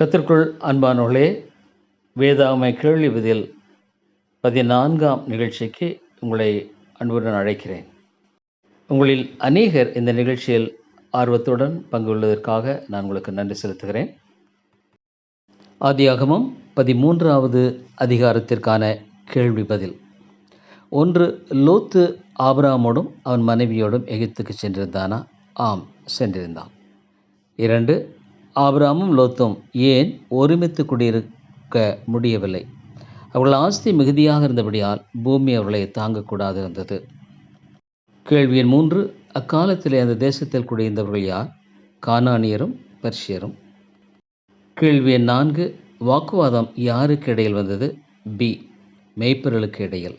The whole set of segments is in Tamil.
கத்திற்குள் அன்பானவர்களே வேதாமை கேள்வி பதில் பதினான்காம் நிகழ்ச்சிக்கு உங்களை அன்புடன் அழைக்கிறேன். உங்களில் அநேகர் இந்த நிகழ்ச்சியில் ஆர்வத்துடன் பங்கு கொள்வதற்காக நான் உங்களுக்கு நன்றி செலுத்துகிறேன். ஆதியாகமம் பதிமூன்றாவது அதிகாரத்திற்கான கேள்வி பதில். ஒன்று லோத்து ஆபராமோடும் அவன் மனைவியோடும் எகிப்துக்கு சென்றிருந்தானா? ஆம் சென்றிருந்தான். இரண்டு ஆபிராமும் லோத்தும் ஏன் ஒருமித்து குடியிருக்க முடியவில்லை? அவர்கள் ஆஸ்தி மிகுதியாக இருந்தபடியால் பூமி அவர்களை தாங்கக்கூடாது இருந்தது கேள்வி எண் மூன்று. அக்காலத்திலே அந்த தேசத்தில் குடியிருந்தவர்கள் யார்? கானானியரும் பர்ஷியரும் கேள்வி எண் நான்கு. வாக்குவாதம் யாருக்கு இடையில் வந்தது? பி. மெய்ப்பர்களுக்கு இடையில்.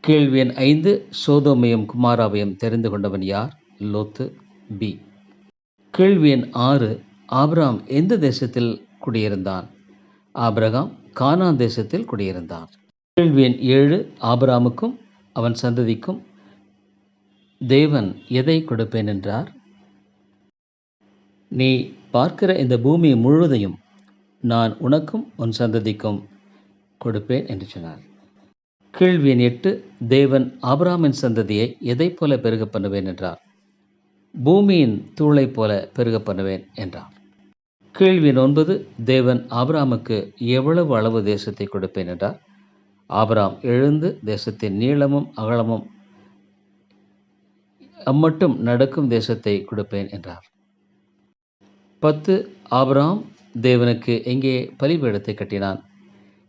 கேள்வி எண் ஐந்து. சோதோமையும் குமாராவையும் தெரிந்து கொண்டவன் யார்? லோத்து. பி. கேள்வி எண் ஆறு. ஆபிராம் எந்த தேசத்தில் குடியிருந்தான்? ஆபிரகாம் கானான் தேசத்தில் குடியிருந்தான். கேள்வி எண் ஏழு ஆபிராமுக்கும் அவன் சந்ததிக்கும் தேவன் எதை கொடுப்பேன் என்றார்? நீ பார்க்கிற இந்த பூமி முழுவதையும் நான் உனக்கும் உன் சந்ததிக்கும் கொடுப்பேன் என்று சொன்னார். கேள்வி எண் எட்டு தேவன் ஆபிராமின் சந்ததியை எதை போல பெருக பண்ணுவேன் என்றார்? பூமியின் தூளைப் போல பெருக பண்ணுவேன் என்றார். கேள்வி ஒன்பது தேவன் ஆபராமுக்கு எவ்வளவு அளவு தேசத்தை கொடுப்பேன் என்றார். ஆபராம் எழுந்து தேசத்தின் நீளமும் அகலமும் அம்மட்டும் நடக்கும் தேசத்தை கொடுப்பேன் என்றார். பத்து ஆபராம் தேவனுக்கு எங்கே பலிபீடத்தை கட்டினான்?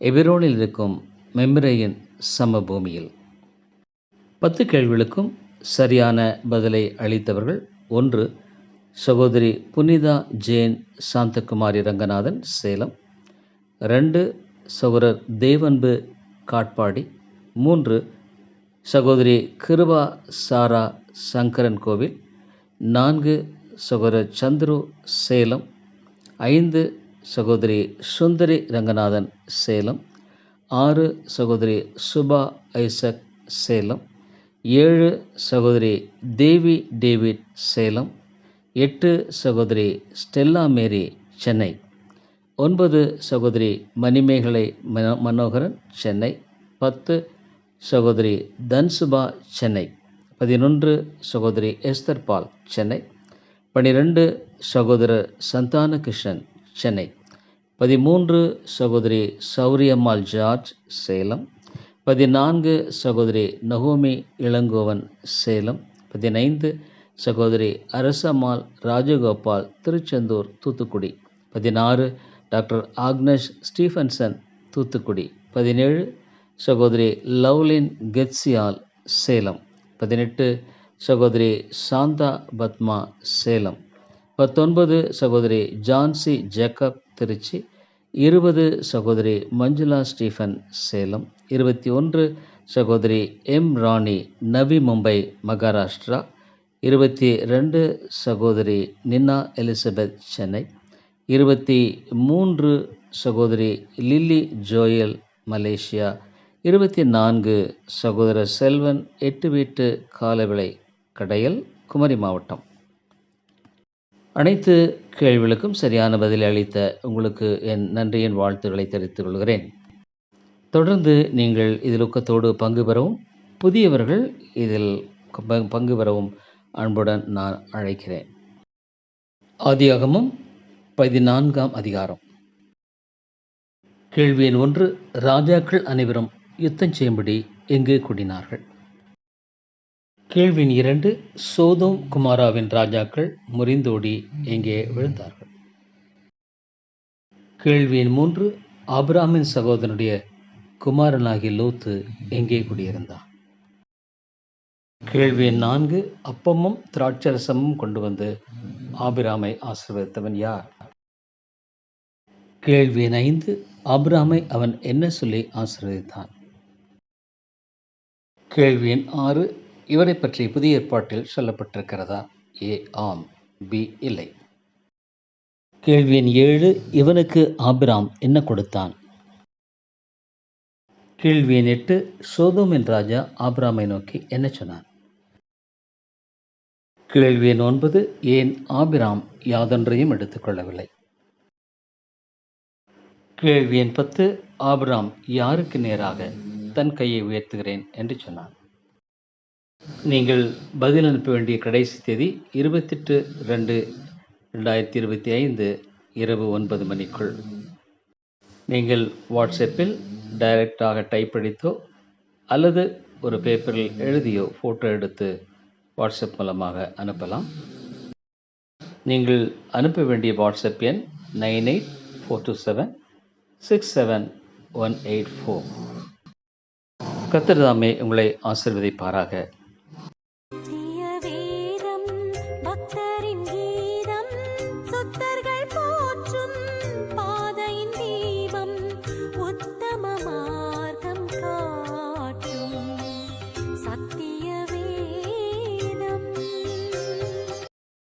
எபிரோனில் இருக்கும் மெம்ரேயின் சமபூமியில். பத்து கேள்விகளுக்கும் சரியான பதிலை அளித்தவர்கள் ஒன்று சகோதரி புனிதா ஜேன் சாந்தகுமாரி ரங்கநாதன் சேலம். ரெண்டு சகோதரர் தேவன்பு காட்பாடி. மூன்று சகோதரி கிருபா சாரா சங்கரன் கோவில். நான்கு சகோதரர் சந்துரு சேலம். ஐந்து சகோதரி சுந்தரி ரங்கநாதன் சேலம். ஆறு சகோதரி சுபா ஐசக் சேலம். ஏழு சகோதரி தேவி டேவிட் சேலம். எட்டு சகோதரி ஸ்டெல்லா மேரி சென்னை. ஒன்பது சகோதரி மணிமேகலை மனோ மனோகரன் சென்னை. பத்து சகோதரி தன்சுபா சென்னை. பதினொன்று சகோதரி எஸ்தர் பால் சென்னை. பனிரெண்டு சகோதரர் சந்தான கிருஷ்ணன் சென்னை. பதிமூன்று சகோதரி சௌரியம்மாள் ஜார்ஜ் சேலம். பதினான்கு சகோதரி நகோமி இளங்கோவன் சேலம். பதினைந்து சகோதரி அரசம்மாள் ராஜகோபால் திருச்செந்தூர் தூத்துக்குடி. பதினாறு டாக்டர் ஆக்னஷ் ஸ்டீஃபன்சன் தூத்துக்குடி. பதினேழு சகோதரி லவ்லின் கெட்சியால் சேலம். பதினெட்டு சகோதரி சாந்தா பத்மா சேலம். பத்தொன்பது சகோதரி ஜான்சி ஜேக்கப் திருச்சி. இருபது சகோதரி மஞ்சுளா ஸ்டீஃபன் சேலம். இருபத்தி ஒன்று சகோதரி எம் ராணி நவி மும்பை மகாராஷ்டிரா. இருபத்தி ரெண்டு சகோதரி நின்னா எலிசபெத் சென்னை இருபத்தி மூன்று சகோதரி லில்லி ஜோயல் மலேசியா இருபத்தி நான்கு சகோதரர் செல்வன் எட்டு வீட்டு காலவிளை கடையல் குமரி மாவட்டம். அனைத்து கேள்விகளுக்கும் சரியான பதில் அளித்த உங்களுக்கு என் நன்றியின் வாழ்த்துக்களை தெரிவித்துக் கொள்கிறேன். தொடர்ந்து நீங்கள் இதில் ஊக்கத்தோடு பங்கு பெறவும் புதியவர்கள் இதில் பங்கு பெறவும் அன்புடன் நான் அழைக்கிறேன். ஆதியாகமும் பதினான்காம் அதிகாரம். கேள்வியின் ஒன்று ராஜாக்கள் அனைவரும் யுத்தம் செய்யும்படி எங்கு கூடினார்கள்? கேள்வி இரண்டு சோதோம் குமாராவின் ராஜாக்கள் முறிந்தோடி எங்கே விழுந்தார்கள்? கேள்வியின் மூன்று ஆபிராமின் சகோதரனுடைய குமாரனாகிய லோத்து எங்கே குடியிருந்தார்? கேள்வி எண் நான்கு அப்பமும் திராட்சரசமும் கொண்டு வந்து ஆபிராமை ஆசிர்வதித்தவன் யார்? கேள்வி எண் ஐந்து ஆபிராமை அவன் என்ன சொல்லி ஆசிர்வதித்தான்? கேள்வி எண் ஆறு இவரை பற்றி புதிய ஏற்பாட்டில் சொல்லப்பட்டிருக்கிறதா? ஏ ஆம். பி இல்லை. கேள்வி எண் ஏழு இவனுக்கு ஆபிராம் என்ன கொடுத்தான்? கேள்வி எண் எட்டு சோதோமின் ராஜா ஆபிராமை நோக்கி என்ன சொன்னான்? கேள்வி எண் ஒன்பது ஏன் ஆபிராம் யாதொன்றையும் எடுத்துக்கொள்ளவில்லை? கேள்வி எண் பத்து ஆபிராம் யாருக்கு நேராக தன் கையை உயர்த்துகிறேன் என்று சொன்னான். நீங்கள் பதில் அனுப்ப வேண்டிய கடைசி தேதி இருபத்தெட்டு ரெண்டு ரெண்டாயிரத்தி இருபத்தி ஐந்து இரவு ஒன்பது மணிக்குள். நீங்கள் வாட்ஸ்அப்பில் டைரக்டாக டைப் அடித்தோ அல்லது ஒரு பேப்பரில் எழுதியோ ஃபோட்டோ எடுத்து வாட்ஸ்அப் மூலமாக அனுப்பலாம். நீங்கள் அனுப்ப வேண்டிய வாட்ஸ்அப் எண் nine eight four two seven six seven one eight four. கத்திரதாமே உங்களை ஆசிர்வதிப்பாராக.